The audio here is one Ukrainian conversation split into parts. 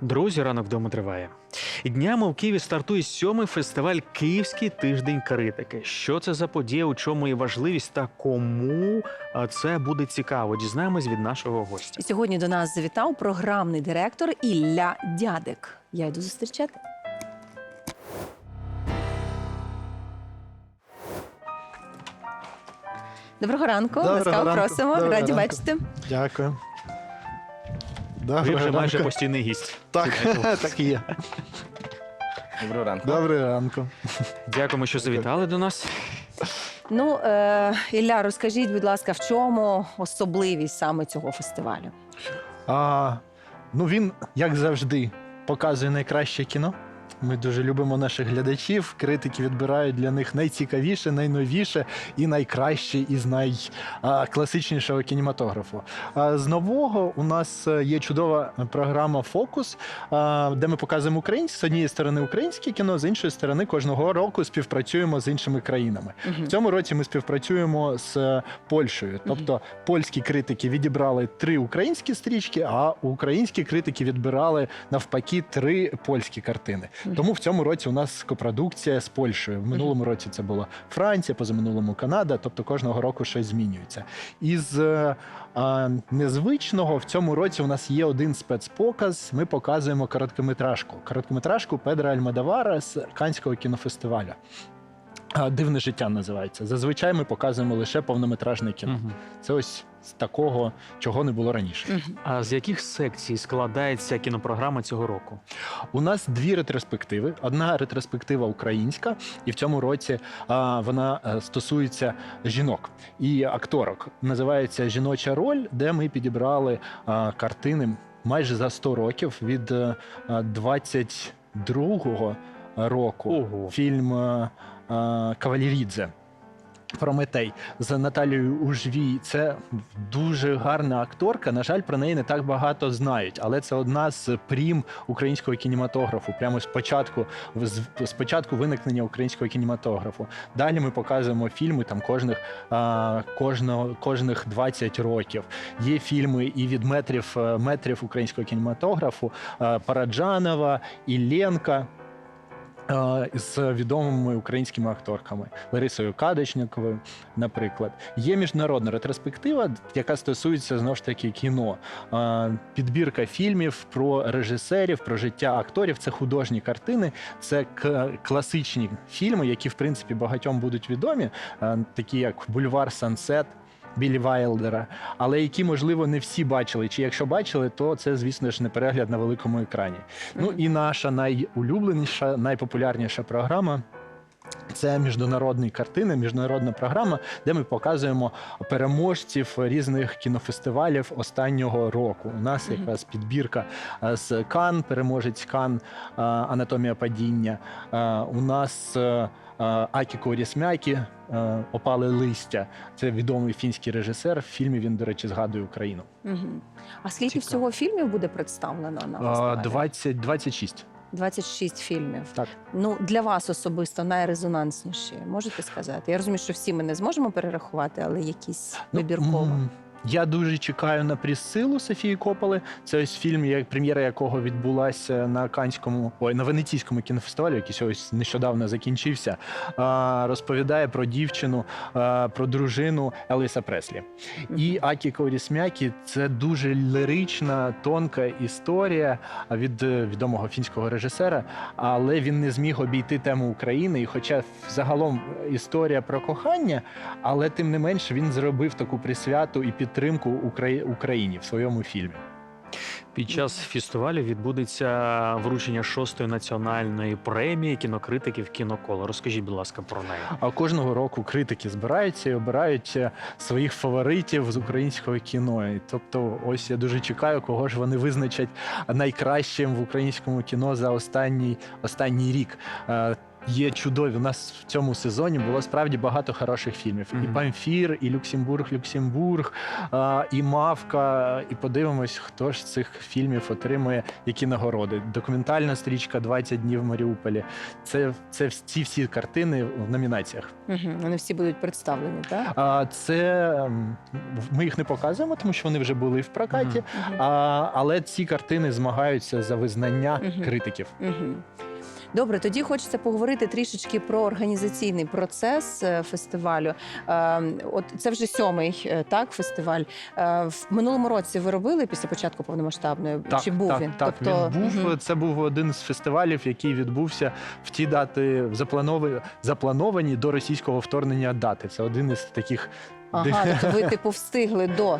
Друзі, ранок вдома триває. Днями у Києві стартує сьомий фестиваль Київський тиждень критики. Що це за подія, у чому її важливість та кому це буде цікаво? Дізнаємось від нашого гостя. Сьогодні до нас завітав програмний директор Ілля Дядик. Я йду зустрічати. Доброго ранку, Доброго ласкаво ранку. просимо. Доброго Раді ранку. бачити. Дякую. Ви Доброго вже майже ранку. постійний гість. Так, так і є. Доброго ранку. Доброго ранку. Дякуємо, що завітали до нас. Ну, е, Ілля, розкажіть, будь ласка, в чому особливість саме цього фестивалю? А, ну він, як завжди, показує найкраще кіно. Ми дуже любимо наших глядачів. Критики відбирають для них найцікавіше, найновіше і найкраще із найкласичнішого кінематографу. З нового у нас е, є чудова програма Фокус, де ми показуємо українське з однієї сторони українське кіно, з іншої сторони кожного року співпрацюємо з іншими країнами. Мгм. В цьому році ми співпрацюємо з е, Польщею. Тобто польські критики відібрали три українські стрічки, а українські критики відбирали навпаки три польські картини. Тому в цьому році у нас копродукція з Польщею. В минулому році це була Франція, позаминулому Канада. Тобто кожного року щось змінюється. Із е, а, незвичного в цьому році у нас є один спецпоказ. Ми показуємо короткометражку. Короткометражку Педра Альмадавара з Канського кінофестивалю. Дивне життя називається. Зазвичай ми показуємо лише повнометражне кіно. Мгм. Це ось з такого, чого не було раніше. А з яких секцій складається кінопрограма цього року? У нас дві ретроспективи. Одна ретроспектива українська, і в цьому році а, вона е, стосується жінок і акторок. Називається Жіноча роль, де ми підібрали а, картини майже за 100 років від е, а, 22-го року. Ого. Фільм е, е, Кавалірідзе. Прометей з Наталією Ужвій. Це дуже гарна акторка. На жаль, про неї не так багато знають, але це одна з прім українського кінематографу. Прямо спочатку з спочатку виникнення українського кінематографу. Далі ми показуємо фільми там кожних а, кожного кожних 20 років. Є фільми і від метрів е, метрів українського кінематографу е, Параджанова, Ілленка. Е, З відомими українськими акторками Ларисою Кадочниковою, наприклад, є міжнародна ретроспектива, яка стосується знову ж таки кіно. Е, Підбірка фільмів про режисерів, про життя акторів. Це художні картини, це класичні фільми, які в принципі багатьом будуть відомі, е, такі як Бульвар Сансет. Білі Вайлдера, але які, можливо, не всі бачили. Чи якщо бачили, то це, звісно ж, не перегляд на великому екрані. Ну і наша найулюбленіша, найпопулярніша програма. Це міжнародні картини, міжнародна програма, де ми показуємо переможців різних кінофестивалів останнього року. У нас якраз підбірка е, з Кан, переможець Кан, е, Анатомія падіння. Е, У нас е, е, Акіко Рісмякі, е, Опали листя. Це відомий фінський режисер. В фільмі він, до речі, згадує Україну. Мгм. А скільки Цікаво. всього фільмів буде представлено на Е, фестивалі? 20, 26. 26 фільмів. Так. Ну для вас особисто найрезонансніші, можете сказати? Я розумію, що всі ми не зможемо перерахувати, але якісь Ну, вибірково. Я дуже чекаю на Прісцилу Софії Кополи. Це ось фільм, як прем'єра якого відбулася на Канському, ой, на Венеційському кінофестивалі, який ось нещодавно закінчився. А, розповідає про дівчину, а, про дружину Елвіса Преслі. І Акі Корісмякі це дуже лірична, тонка історія від е, відомого фінського режисера, але він не зміг обійти тему України. І хоча загалом історія про кохання, але тим не менш він зробив таку присвяту і підтримку Украї- Україні в своєму фільмі. Під час фестивалю відбудеться вручення шостої національної премії кінокритиків кінокола. Розкажіть, будь ласка, про неї. А кожного року критики збираються і обирають е, своїх фаворитів з українського кіно. І тобто, ось я дуже чекаю, кого ж вони визначать найкращим в українському кіно за останній останній рік. Є чудові. У нас в цьому сезоні було справді багато хороших фільмів. І Памфір, і Люксембург, Люксембург, а, і Мавка. І подивимось, хто ж з цих фільмів отримує які нагороди. Документальна стрічка «20 днів в Маріуполі. Це, це ці всі картини в номінаціях. Угу. Вони всі будуть представлені, так? А це ми їх не показуємо, тому що вони вже були в прокаті. Мгм. А, але ці картини змагаються за визнання Мгм. критиків. Угу. Добре, тоді хочеться поговорити трішечки про організаційний процес е, фестивалю. Е, От це вже сьомий е, так фестиваль. Е, В минулому році ви робили після початку повномасштабної? Чи був так, він? Так, тобто, він був. мгм. Це був один з фестивалів, який відбувся в ті дати заплановані, заплановані до російського вторгнення дати. Це один із таких. Ага, тобто ви типу встигли до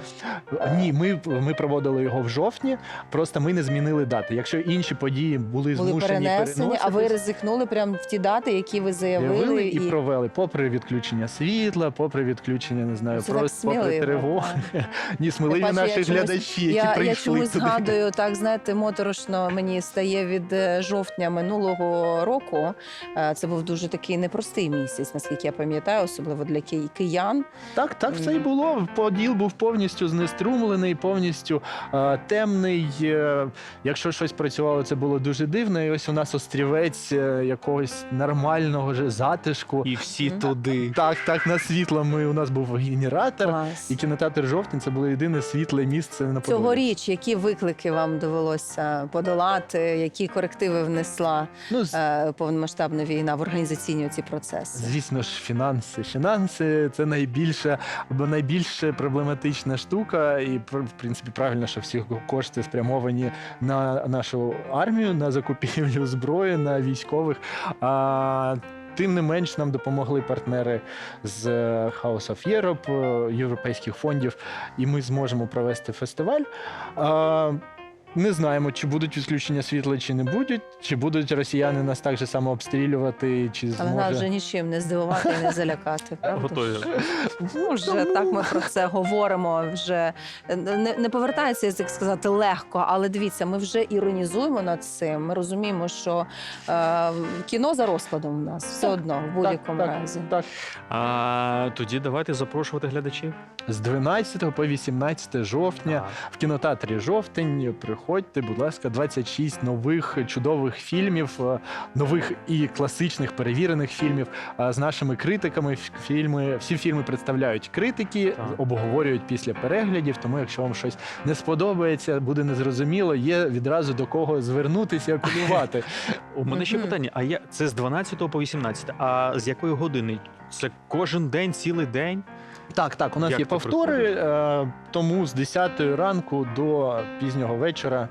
Ні, ми, ми проводили його в жовтні, просто ми не змінили дати. Якщо інші події були, були змушені перенесені, а ви ризикнули прямо в ті дати, які ви заявили, Явили і провели, попри відключення світла, попри відключення, не знаю, Це просто попри тривогу. Ні, сміливі Бачу, наші чомусь- глядачі, які Я, я прийшли чомусь туди. згадую, так знаєте, моторошно мені стає від е, жовтня минулого року. Е, Це був дуже такий непростий місяць, наскільки я пам'ятаю, особливо для киян. Так, так, це і було. Поділ був повністю знеструмлений, повністю е, темний. Е, якщо щось працювало, це було дуже дивно. І ось у нас острівець е, якогось нормального же затишку. І всі туди. Так, так, на світло ми у нас був генератор. Клас. І кінотеатр жовтень це було єдине світле місце на Подолі. Цьогоріч, які виклики вам довелося подолати, які корективи внесла Ну, з- е, повномасштабна війна в організаційні ці процеси? Звісно ж, фінанси. Фінанси це найбільша або найбільш проблематична штука, і в принципі правильно, що всі кошти спрямовані на нашу армію, на закупівлю зброї, на військових. А тим не менш нам допомогли партнери з е, House of Europe, е, європейських фондів, і ми зможемо провести фестиваль. Не знаємо, чи будуть відключення світла, чи не будуть, чи будуть росіяни нас так же само обстрілювати, чи Але нас вже нічим не здивувати і не залякати. Правда? Готові. Ну, вже так ми про це говоримо. Вже не, не повертається язик сказати легко, але дивіться, ми вже іронізуємо над цим. Ми розуміємо, що е, кіно за розкладом у нас все Так, одно в будь-якому так, разі. Так, А тоді давайте запрошувати глядачів. З 12 по 18 жовтня в кінотеатрі жовтень. Приходьте, будь ласка, 26 нових чудових фільмів, е, нових і класичних перевірених фільмів е, з нашими критиками. Фільми всі фільми представляють критики, обговорюють після переглядів. Тому, якщо вам щось не сподобається, буде незрозуміло, є відразу до кого звернутися апелювати. У мене ще питання: а я це з 12 по 18, а з якої години? Це кожен день, цілий день? Так, так, у нас Як є повтори, е, тому з 10 ранку до пізнього вечора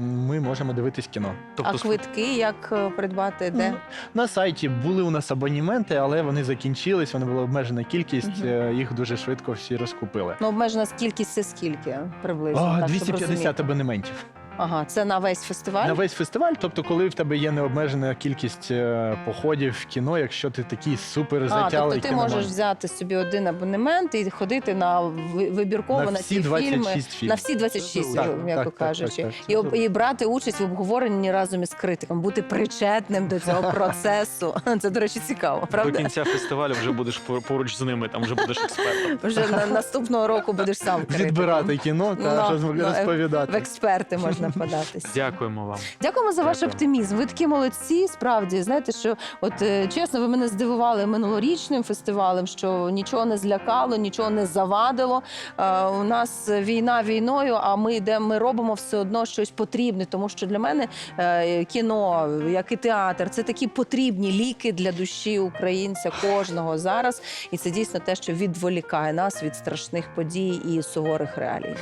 ми можемо дивитись кіно. Тобто а квитки як е, придбати де? На сайті були у нас абонементи, але вони закінчились, вони була обмежена кількість, Мгм. е, їх дуже швидко всі розкупили. Ну, обмежена кількість це скільки приблизно? О, так, щоб 250 розуміти? абонементів. Ага, це на весь фестиваль. На весь фестиваль, тобто, коли в тебе є необмежена кількість е, походів в кіно, якщо ти такий супер А, затялий тобто ти кіноман. можеш взяти собі один абонемент і ходити на ви- вибірково на на, всі ці 26 фільми. фільмів. На всі 26, Так, м'яко так, так, кажучи, так, так. І, об- і брати участь в обговоренні разом із критиком, бути причетним до цього процесу. Це, до речі, цікаво, до правда? кінця фестивалю вже будеш пор- поруч з ними, там вже будеш експертом. Вже на наступного року будеш сам критиком. Відбирати кіно та Ну, щось ну, е, розповідати. В експерти можна податись. Дякуємо вам. Дякуємо за ваш оптимізм. Ви такі молодці. Справді знаєте, що от е, чесно, ви мене здивували минулорічним фестивалем, що нічого не злякало, нічого не завадило. Е, у нас війна війною, а ми йдемо, ми робимо все одно щось потрібне, тому що для мене е, кіно, як і театр, це такі потрібні ліки для душі українця кожного зараз. І це дійсно те, що відволікає нас від страшних подій і суворих реалій.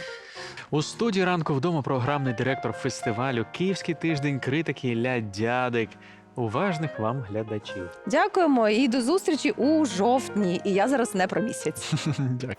У студії ранку вдома програмний директор фестивалю Київський тиждень критики Ілля Дядик. Уважних вам глядачів. Дякуємо і до зустрічі у жовтні. І я зараз не про місяць. Дякую.